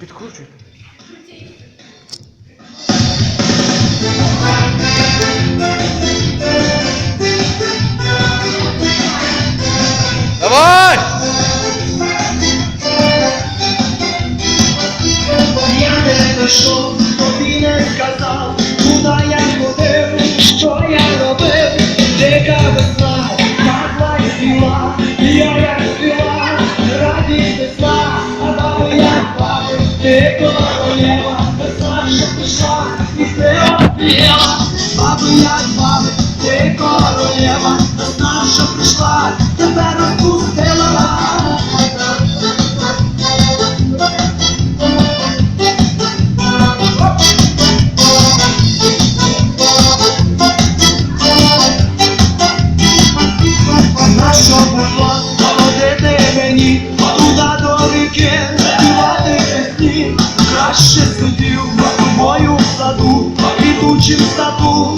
Підкручуй. Давай! Я не пішов, тобі не сказав, куди я ходив, що я робив, дика весна, падла і спіла, я як спіла, радість весна, ти королева, весна, що пішла, і ти обіла, баби як баби, ти королева, весна, що прийшла, тебе розпустила. На що тобою в саду, квітучим саду, де чорна